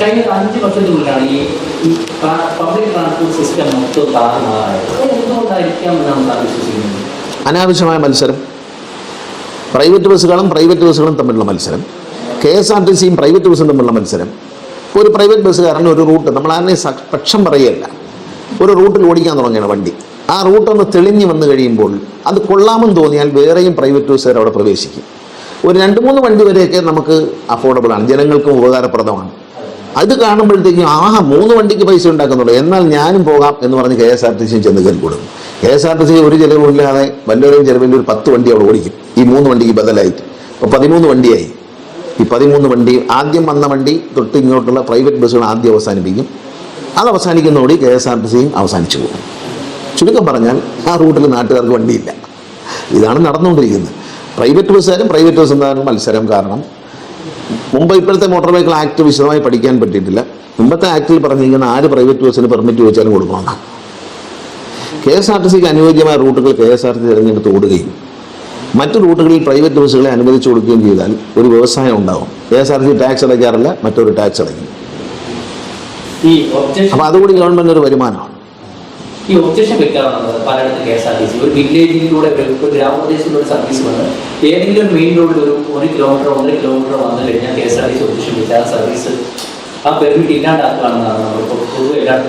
കഴിഞ്ഞ അഞ്ച് വർഷത്തിനുള്ളിലാണ് ഈ പബ്ലിക് ട്രാൻസ്പോർട്ട് സിസ്റ്റം മൊത്തം താറുമാറായത് അത് എന്തുകൊണ്ടായിരിക്കാം എന്നാണ് താൻ വിശ്വസിക്കുന്നത് അനാവശ്യമായ മത്സരം പ്രൈവറ്റ് ബസ്സുകളും പ്രൈവറ്റ് ബസ്സുകളും തമ്മിലുള്ള മത്സരം കെ എസ് ആർ ടി സിയും പ്രൈവറ്റ് ബസ്സും തമ്മിലുള്ള മത്സരം. ഇപ്പോൾ ഒരു പ്രൈവറ്റ് ബസ്സുകാരൻ ഒരു റൂട്ട് നമ്മൾ ആരെ പക്ഷം പറയുകയല്ല. ഒരു റൂട്ടിൽ ഓടിക്കാൻ തുടങ്ങിയാണ് വണ്ടി. ആ റൂട്ടൊന്ന് തെളിഞ്ഞു വന്നു കഴിയുമ്പോൾ അത് കൊള്ളാമെന്ന് തോന്നിയാൽ വേറെയും പ്രൈവറ്റ് ബസ്സുകാർ അവിടെ പ്രവേശിക്കും. ഒരു രണ്ട് മൂന്ന് വണ്ടി വരെയൊക്കെ നമുക്ക് അഫോർഡബിൾ ആണ്. ജനങ്ങൾക്കും ഉപകാരപ്രദമാണ്. അത് കാണുമ്പോഴത്തേക്കും ആഹാ മൂന്ന് വണ്ടിക്ക് പൈസ ഉണ്ടാക്കുന്നുള്ളൂ. എന്നാൽ ഞാനും പോകാം എന്ന് പറഞ്ഞ് കെ എസ് ആർ ടി സിയും ചെന്ന് കയറി കൊടുക്കും K S R T C ഒരു ചിലവില്ലാതെ വല്ലവരെയും ചിലവിൽ ഒരു പത്ത് വണ്ടി അവിടെ ഓടിക്കും. ഈ മൂന്ന് വണ്ടിക്ക് ബദലായിട്ട്. ഇപ്പോൾ പതിമൂന്ന് വണ്ടിയായി. ഈ പതിമൂന്ന് വണ്ടി ആദ്യം വന്ന വണ്ടി തൊട്ട് ഇങ്ങോട്ടുള്ള പ്രൈവറ്റ് ബസ്സുകൾ ആദ്യം അവസാനിപ്പിക്കും. അത് അവസാനിക്കുന്നതോടെ കെ എസ് ആർ ടി സിയും അവസാനിച്ചു പോകും. ചുരുക്കം പറഞ്ഞാൽ ആ റൂട്ടിൽ നാട്ടുകാർക്ക് വണ്ടിയില്ല. ഇതാണ് നടന്നുകൊണ്ടിരിക്കുന്നത്. പ്രൈവറ്റ് ബസ്സുകാരും പ്രൈവറ്റ് ബസ്സും തമ്മിൽ മത്സരം കാരണം. മുമ്പ് ഇപ്പോഴത്തെ മോട്ടോർ വെഹിക്കിൾ ആക്ട് വിശദമായി പഠിക്കാൻ പറ്റിയിട്ടില്ല. മുമ്പത്തെ ആക്ടിൽ പറഞ്ഞിരിക്കുന്ന ആര് പ്രൈവറ്റ് ബസ്സിന് പെർമിറ്റ് ചോദിച്ചാലും കൊടുക്കണമെന്നാണ് കെ എസ് ആർ ടി സിക്ക് അനുയോജ്യമായ റൂട്ടുകൾ കെ എസ് ആർ ടി തിരഞ്ഞെടുത്ത് ഓടുകയും മറ്റു റൂട്ടുകളിൽ പ്രൈവറ്റ് ബസ്സുകളെ അനുവദിച്ചു കൊടുക്കുകയും ചെയ്താൽ ഒരു വ്യവസായം ഉണ്ടാവും. K S R T C tax അടയ്ക്കാറില്ല മറ്റൊരു ടാക്സ് അടയ്ക്കും. അപ്പോൾ അതുകൂടി ഗവൺമെന്റ് ഒരു വരുമാനമാണ്. ഈ ഒബ്ജക്ഷൻ വെക്കാറുള്ളത് പലയിടത്ത് K S R T C. ഒരു വില്ലേജിലൂടെ ഒരു ഗ്രാമപ്രദേശത്തിലൂടെ സർവീസ് വന്ന് ഏതെങ്കിലും മെയിൻ റോഡിൽ ഒരു ഒരു കിലോമീറ്റർ ഒന്നര കിലോമീറ്റർ വന്നു കഴിഞ്ഞാൽ K S R T C objection വെച്ചാൽ സർവീസ്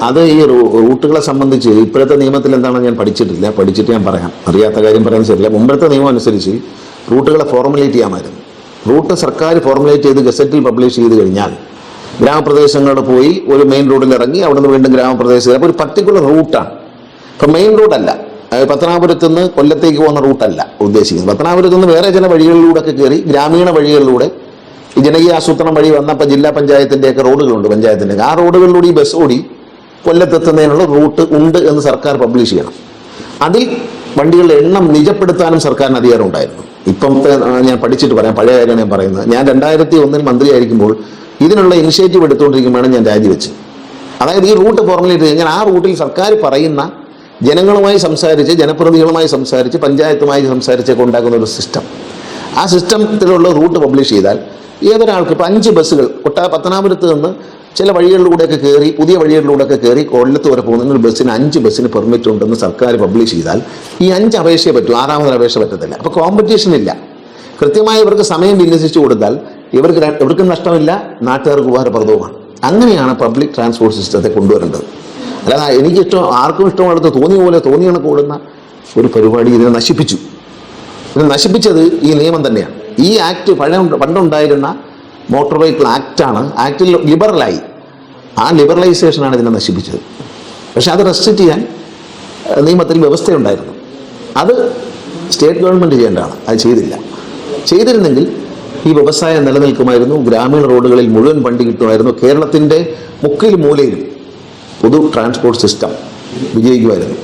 അത് ഈ റൂട്ടുകളെ സംബന്ധിച്ച് ഇപ്പോഴത്തെ നിയമത്തിൽ എന്താണെന്ന് ഞാൻ പഠിച്ചിട്ടില്ല. പഠിച്ചിട്ട് ഞാൻ പറയാം. അറിയാത്ത കാര്യം പറയാൻ ശരിയില്ല. മുമ്പത്തെ നിയമം അനുസരിച്ച് റൂട്ടുകളെ ഫോർമുലേറ്റ് ചെയ്യാമായിരുന്നു. റൂട്ട് സർക്കാർ ഫോർമുലേറ്റ് ചെയ്ത് ഗസറ്റിൽ പബ്ലിഷ് ചെയ്ത് കഴിഞ്ഞാൽ ഗ്രാമപ്രദേശങ്ങളോട് പോയി ഒരു മെയിൻ റോഡിൽ ഇറങ്ങി അവിടുന്ന് വീണ്ടും ഗ്രാമപ്രദേശത്തിൽ അപ്പോൾ ഒരു പർട്ടിക്കുലർ റൂട്ടാണ് ഇപ്പം മെയിൻ റൂട്ടല്ല പത്തനാപുരത്ത് നിന്ന് കൊല്ലത്തേക്ക് പോകുന്ന റൂട്ടല്ല ഉദ്ദേശിക്കുന്നത്. പത്തനാപുരത്ത് നിന്ന് വേറെ ചില വഴികളിലൂടെ ഒക്കെ കയറി ഗ്രാമീണ വഴികളിലൂടെ ഈ ജനകീയ ആസൂത്രണം വഴി വന്നപ്പോൾ ജില്ലാ പഞ്ചായത്തിന്റെയൊക്കെ റോഡുകളുണ്ട് പഞ്ചായത്തിന്റെ ആ റോഡുകളിലൂടെ ഈ ബസ് ഓടി കൊല്ലത്തെത്തുന്നതിനുള്ള റൂട്ട് ഉണ്ട് എന്ന് സർക്കാർ പബ്ലിഷ് ചെയ്യണം. അതിൽ വണ്ടികളുടെ എണ്ണം നിജപ്പെടുത്താനും സർക്കാരിന് അധികാരം ഉണ്ടായിരുന്നു ഇപ്പോഴത്തെ ഞാൻ പഠിച്ചിട്ട് പറയാം പഴയ കാര്യമാണ് ഞാൻ പറയുന്നത്. ഞാൻ രണ്ടായിരത്തി ഒന്നിൽ മന്ത്രിയായിരിക്കുമ്പോൾ ഇതിനുള്ള ഇനിഷ്യേറ്റീവ് എടുത്തുകൊണ്ടിരിക്കുമ്പോഴാണ് ഞാൻ രാജിവെച്ച് അതായത് ഈ റൂട്ട് ഫോർമുലേറ്റ് ഞാൻ ആ റൂട്ടിൽ സർക്കാർ പറയുന്ന ജനങ്ങളുമായി സംസാരിച്ച് ജനപ്രതിനിധികളുമായി സംസാരിച്ച് പഞ്ചായത്തുമായി സംസാരിച്ചൊക്കെ ഉണ്ടാക്കുന്ന ഒരു സിസ്റ്റം ആ സിസ്റ്റത്തിലുള്ള റൂട്ട് പബ്ലിഷ് ചെയ്താൽ ഏതൊരാൾക്ക് ഇപ്പം അഞ്ച് ബസ്സുകൾ ഒട്ടാ പത്തനാപുരത്ത് നിന്ന് ചില വഴികളിലൂടെയൊക്കെ കയറി പുതിയ വഴികളിലൂടെയൊക്കെ കയറി കൊല്ലത്ത് വരെ പോകുന്ന ഒരു ബസ്സിന് അഞ്ച് ബസ്സിന് പെർമിറ്റ് ഉണ്ടെന്ന് സർക്കാർ പബ്ലിഷ് ചെയ്താൽ ഈ അഞ്ച് അപേക്ഷയെ പറ്റൂ ആറാമതൊരു അപേക്ഷ പറ്റത്തില്ല. അപ്പോൾ കോമ്പറ്റീഷൻ ഇല്ല. കൃത്യമായി ഇവർക്ക് സമയം വിന്യസിച്ചു കൊടുത്താൽ ഇവർക്ക് ഇവർക്കും നഷ്ടമില്ല നാട്ടുകാർക്ക് ഉപകാരപ്രദവുമാണ്. അങ്ങനെയാണ് പബ്ലിക് ട്രാൻസ്പോർട്ട് സിസ്റ്റത്തെ കൊണ്ടുവരേണ്ടത്. അല്ലാതെ എനിക്ക് ഇഷ്ടം ആർക്കും ഇഷ്ടമുള്ളത് തോന്നിയ പോലെ തോന്നിയ കണക്ക് ഓടുന്ന ഒരു പരിപാടി ഇതിനെ നശിപ്പിച്ചു. ഇത് നശിപ്പിച്ചത് ഈ നിയമം തന്നെയാണ്. ഈ ആക്ട് പഴയ പണ്ടുണ്ടായിരുന്ന മോട്ടോർ വെഹിക്കിൾ ആക്റ്റാണ് ആക്ടിൽ ലിബറലായി. ആ ലിബറലൈസേഷനാണ് ഇതിനെ നശിപ്പിച്ചത്. പക്ഷെ അത് റെസ്ട്രിക്റ്റ് ചെയ്യാൻ നിയമത്തിൽ വ്യവസ്ഥയുണ്ടായിരുന്നു. അത് സ്റ്റേറ്റ് ഗവൺമെന്റ് ചെയ്യേണ്ടതാണ്. അത് ചെയ്തില്ല. ചെയ്തിരുന്നെങ്കിൽ ഈ വ്യവസായം നിലനിൽക്കുമായിരുന്നു. ഗ്രാമീണ റോഡുകളിൽ മുഴുവൻ വണ്ടി കിട്ടുമായിരുന്നു. കേരളത്തിന്റെ മുക്കിൽ മൂലയിലും പൊതു ട്രാൻസ്പോർട്ട് സിസ്റ്റം വിജയിക്കുമായിരുന്നു.